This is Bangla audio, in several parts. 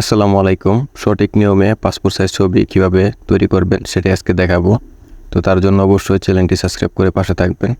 আসসালামু আলাইকুম। সঠিক নিয়মে পাসপোর্ট সাইজ ছবি কীভাবে তৈরি করবেন সেটা আজকে দেখাবো। তো তার জন্য অবশ্যই চ্যানেলটি সাবস্ক্রাইব করে পাশে থাকবেন।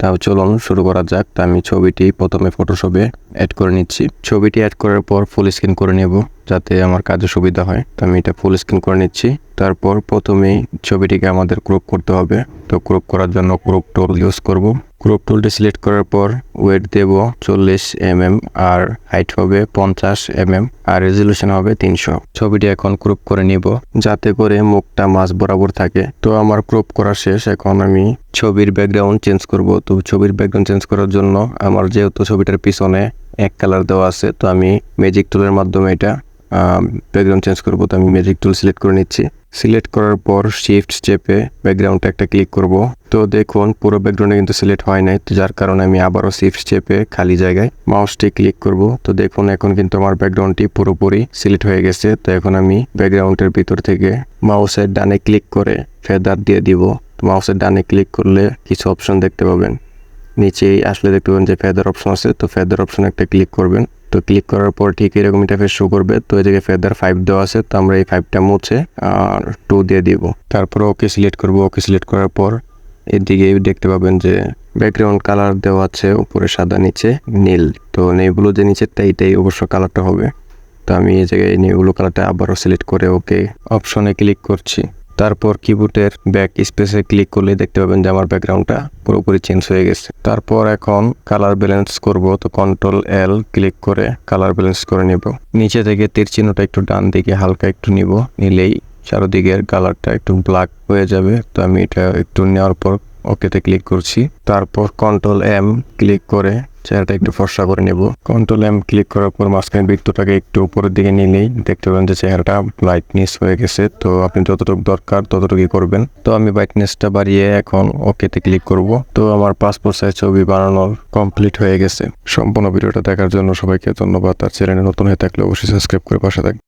তাও চলুন শুরু করা যাক। তো আমি ছবিটি প্রথমে ফটোশপে অ্যাড করে নিচ্ছি। ছবিটি অ্যাড করার পর ফুল স্ক্রিন করে নেব যাতে আমার কাজে সুবিধা হয়। তো আমি এটা ফুল স্ক্রিন করে নিচ্ছি। তারপর প্রথমেই ছবিটিকে আমাদের ক্রপ করতে হবে। তো ক্রপ করার জন্য ক্রপ টুল ইউজ করব। ক্রপ টুলটি সিলেক্ট করার পর ওয়েট দেব চল্লিশ এমএম, আর হাইট হবে পঞ্চাশ এম এম আর রেজলিউশন হবে তিনশো। ছবিটি এখন ক্রপ করে নিব, যাতে করে মুখটা মাছ বরাবর থাকে। তো আমার ক্রপ করা শেষ, এখন আমি ছবির ব্যাকগ্রাউন্ড চেঞ্জ করব। তো ছবির ব্যাকগ্রাউন্ড চেঞ্জ করার জন্য আমার যেহেতু ছবিটার পিছনে এক কালার দেওয়া আছে, তো আমি ম্যাজিক টুলের মাধ্যমে এটা ব্যাকগ্রাউন্ড চেঞ্জ করব তো আমি ম্যাজিক টুল সিলেক্ট করে নিচ্ছি। সিলেক্ট করার পর শিফট চেপে ব্যাকগ্রাউন্ডটা একটা ক্লিক করব। তো দেখুন, পুরো ব্যাকগ্রাউন্ডে কিন্তু সিলেক্ট হয় নাই। তো যার কারণে আমি আবারও শিফট চেপে খালি জায়গায় মাউসটি ক্লিক করব। তো দেখুন, এখন কিন্তু আমার ব্যাকগ্রাউন্ডটি পুরোপুরি সিলেক্ট হয়ে গেছে। তো এখন আমি ব্যাকগ্রাউন্ডের ভিতর থেকে মাউসের ডানে ক্লিক করে ফেদার দিয়ে দিব। তো মাউসের ডানে ক্লিক করলে কিছু অপশন দেখতে পাবেন। নিচেই আসলে দেখতে পাবেন যে ফেদার অপশন আছে। তো ফেদার অপশন একটা ক্লিক করবেন। তো ক্লিক করার পর ঠিক এরকম ইন্টারফেস শো করবে। তো এই জায়গায় ফেদার ফাইভ দেওয়া আছে, তো আমরা এই ফাইভটা মুছে আর টু দিয়ে দিব। তারপর ওকে সিলেক্ট করব। ওকে সিলেক্ট করার পর এদিকে দেখতে পাবেন যে ব্যাকগ্রাউন্ড কালার দেওয়া আছে, উপরে সাদা, নিচে নীল। তো নেইগুলো যে নিচেরটা এইটাই অবশ্য কালারটা হবে। তো আমি এই জায়গায় নেইগুলো কালারটা আবারও সিলেক্ট করে ওকে অপশনে ক্লিক করছি। তারপর কিবোর্ডের ব্যাক স্পেসে ক্লিক করলে দেখতে পাবেন যে আমার ব্যাকগ্রাউন্ডটা পুরোপুরি চেঞ্জ হয়ে গেছে। তারপর এখন কালার ব্যালেন্স করব, তো কন্ট্রোল এল ক্লিক করে কালার ব্যালেন্স করে নেব। নিচে থেকে তীর চিহ্নটা একটু ডান দিকে হালকা একটু নিব, নিলেই চারোদিকের কালারটা একটু ব্ল্যাক হয়ে যাবে। তো আমি এটা একটু নেওয়ার পর ওকেতে ক্লিক করছি। তারপর কন্ট্রোল এম ক্লিক করে চেহারাটা একটু ফর্সা করে নেব। কন্ট্রোল এম ক্লিক করার পর মাঝখানে বৃত্তটাকে একটু উপরের দিকে নিলেই দেখতে পাবেন যে চেহারাটা ব্রাইটনেস হয়ে গেছে। তো আপনি যতটুকু দরকার ততটুকুই করবেন। তো আমি ব্রাইটনেসটা বাড়িয়ে এখন ওকেতে ক্লিক করব। তো আমার পাসপোর্ট সাইজ ছবি বানানোর কমপ্লিট হয়ে গেছে। সম্পূর্ণ ভিডিওটা দেখার জন্য সবাইকে ধন্যবাদ। আর চ্যানেলে নতুন হয়ে থাকলে অবশ্যই সাবস্ক্রাইব করে পাশে থাকবেন।